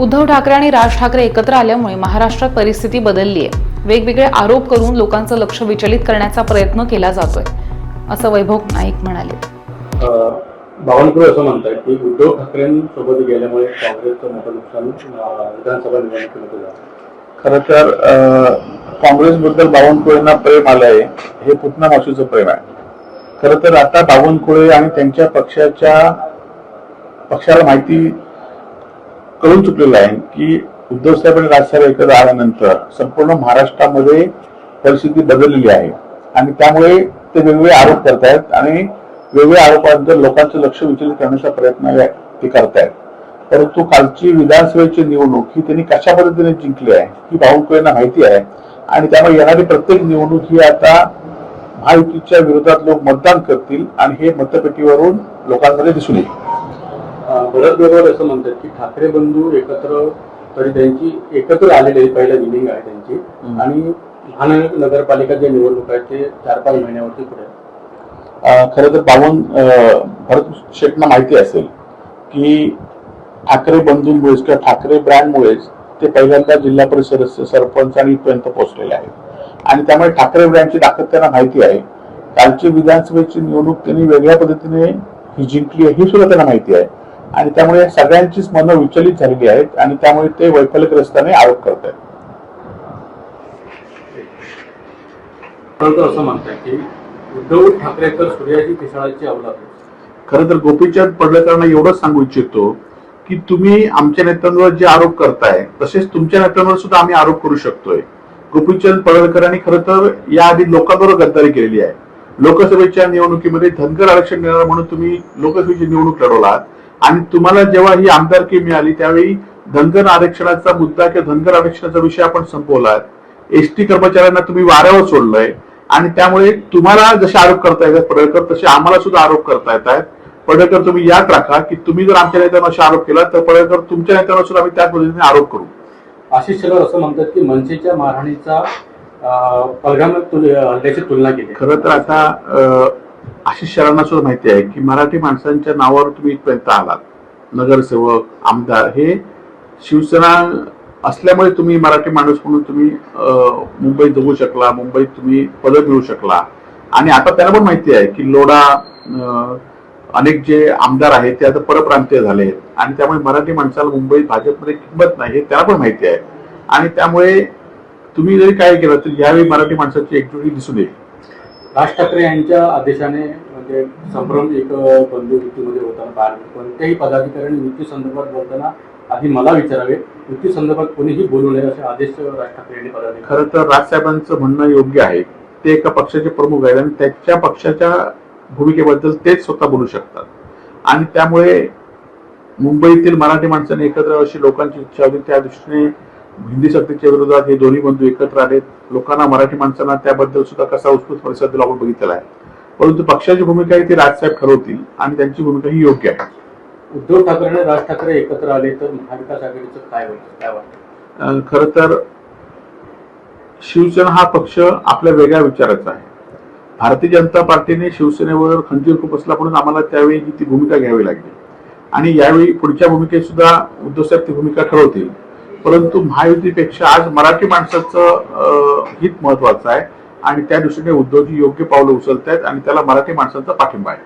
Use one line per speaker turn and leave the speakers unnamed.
उद्धव ठाकरे आणि राज ठाकरे एकत्र आल्यामुळे महाराष्ट्रात परिस्थिती बदलली आहे. वेगवेगळे आरोप करून लोकांचं लक्ष विचलित करण्याचा प्रयत्न केला जातोय असं वैभव नाईक म्हणाले.
बावनकुळे असं म्हणतात की उद्धव ठाकरेंसोबत गेल्यामुळे काँग्रेसचं मोठं नुकसान विधानसभा निवडणुकीमध्ये झालं.
खर तर काँग्रेसबद्दल बावनकुळेंना प्रेम आलंय हे पुतना मावशीचं प्रेम आहे. खर तर आता बावनकुळे आणि त्यांच्या पक्षाच्या पक्षाला माहिती कळून चुकलेलं आहे की उद्धव साहेब आणि राजसाहेब एकत्र आल्यानंतर संपूर्ण महाराष्ट्रामध्ये परिस्थिती बदललेली आहे. आणि त्यामुळे ते वेगवेगळे आरोप करतायत आणि वेगवेगळ्या आरोपानंतर लोकांचं लक्ष विचलित करण्याचा प्रयत्न ते करतायत. परंतु कालची विधानसभेची निवडणूक ही त्यांनी कशा पद्धतीने जिंकली आहे ही बावनकुळेंना माहिती आहे. आणि त्यामुळे येणारी प्रत्येक निवडणूक ही आता महायुतीच्या विरोधात लोक मतदान करतील आणि हे मतपेटीवरून लोकांमध्ये दिसून येईल.
भरत गोगावले असं म्हणतात की ठाकरे बंधू एकत्र तरी त्यांची एकत्र आलेली पहिल्या मिटिंग आहे त्यांची. आणि महानगरपालिका जे निवडणूक आहे ते चार पाच महिन्यावरती पुढे
खरं तर अं, भरत शेटना माहिती असेल की ठाकरे बंधूंमुळेच किंवा ठाकरे ब्रँडमुळेच ते पहिल्यांदा जिल्हा परिषद सरपंच आणि इथपर्यंत पोहोचलेले आहेत. आणि त्यामुळे ठाकरे ब्रँडची ताकद त्यांना माहिती आहे. कालची विधानसभेची निवडणूक त्यांनी वेगळ्या पद्धतीने ही जिंकली आहे ही सुद्धा त्यांना माहिती आहे. आणि त्यामुळे सगळ्यांचीच मनं विचलित झालेली आहेत आणि त्यामुळे ते वैफल्यग्रस्ताने आरोप करत आहेत
परंतु असं म्हणतात की उद्धव ठाकरे तर सूर्याची पिसाळाची अवलाद आहे.
खरं तर गोपीचंद पडळकरांना एवढंच सांगू इच्छितो की तुम्ही आमच्या नेत्यांवर जे आरोप करताय तसेच तुमच्या नेत्यांवर सुद्धा आम्ही आरोप करू शकतोय. गोपीचंद पडळकरांनी खरं तर याआधी लोकांबरोबर गद्दारी केलेली आहे. लोकसभेच्या निवडणुकीमध्ये धनगर आरक्षण देणार म्हणून तुम्ही लोकसभेची निवडणूक लढवलात. आणि तुम्हाला जेव्हा ही आमदारकी मिळाली त्यावेळी धनगर आरक्षणाचा मुद्दा किंवा धनगर आरक्षणाचा विषय आपण संपवलात एसटी कर्मचाऱ्यांना तुम्ही वाऱ्यावर सोडलंय. आणि त्यामुळे तुम्हाला जसे आरोप करता येतात पडळकर तसे आम्हाला सुद्धा आरोप करता येत आहेत पडळकर तुम्ही याद राखा की तुम्ही जर आमच्या नेत्यांना असे आरोप केला तर पडळकर तुमच्या नेत्यांवर सुद्धा आम्ही त्याच पद्धतीने आरोप करू.
आशिष शेलार असं म्हणतात की मनसेच्या मारहाणीचा पलगाम हल्ल्याची तुलना केली.
खरं तर आता आशिष शरांना सुद्धा माहिती आहे की मराठी माणसांच्या नावावर तुम्ही इथपर्यंत आलात. नगरसेवक आमदार हे शिवसेना असल्यामुळे तुम्ही मराठी माणूस म्हणून तुम्ही मुंबईत जगू शकला मुंबईत तुम्ही पद मिळू शकला. आणि आता त्याला पण माहिती आहे की लोढा अनेक जे आमदार आहेत ते आता परप्रांतीय झाले आहेत. आणि त्यामुळे मराठी माणसाला मुंबईत भाजपमध्ये किंमत नाही हे त्याला पण माहिती आहे. आणि त्यामुळे तुम्ही जरी काय केलं तर यावेळी मराठी माणसाची एकजुटी दिसून येईल.
राज ठाकरे यांच्या आदेशाने म्हणजे संभ्रम एक बंधू युतीमध्ये होताना पाहायला मिळतो. कोणत्याही पदाधिकाऱ्यांनी युती संदर्भात बोलताना आधी मला विचारावे मृत्यू संदर्भात कोणीही बोलू नये असे आदेश राज ठाकरे यांनी पदाधिकारी
खरं तर राजसाहेबांचं म्हणणं योग्य आहे. ते एका पक्षाचे प्रमुख आहेत आणि त्याच्या पक्षाच्या भूमिकेबद्दल तेच स्वतः बोलू शकतात. आणि त्यामुळे मुंबईतील मराठी माणसांनी एकत्र अशी लोकांची इच्छा होती. त्या दृष्टीने हिंदी सक्तीच्या विरोधात हे दोन्ही बंधू एकत्र आलेत. लोकांना मराठी माणसांना त्याबद्दल सुद्धा कसा उत्स्फूर्त प्रतिसाद दिला आपण बघितलेला आहे. परंतु पक्षाची भूमिका आहे ती राजसाहेब ठरवतील आणि त्यांची भूमिका ही योग्य आहे.
उद्धव ठाकरे आणि राज ठाकरे एकत्र आले तर महाविकास आघाडीचं काय होईल? काय वाटतं?
खरं तर शिवसेना हा पक्ष आपल्या वेगळ्या विचाराचा आहे. भारतीय जनता पार्टीने शिवसेनेवर खंजीर खूप असला म्हणून आम्हाला त्यावेळी ही ती भूमिका घ्यावी लागली. आणि यावेळी पुढच्या भूमिकेत सुद्धा उद्धवसाहेब ती भूमिका ठरवतील. परंतु महायुतीपेक्षा आज मराठी माणसाचं हित महत्वाचं आहे. आणि त्या दृष्टीने उद्धवजी योग्य पावलं उचलत आहेत आणि त्याला मराठी माणसांचा पाठिंबा आहे.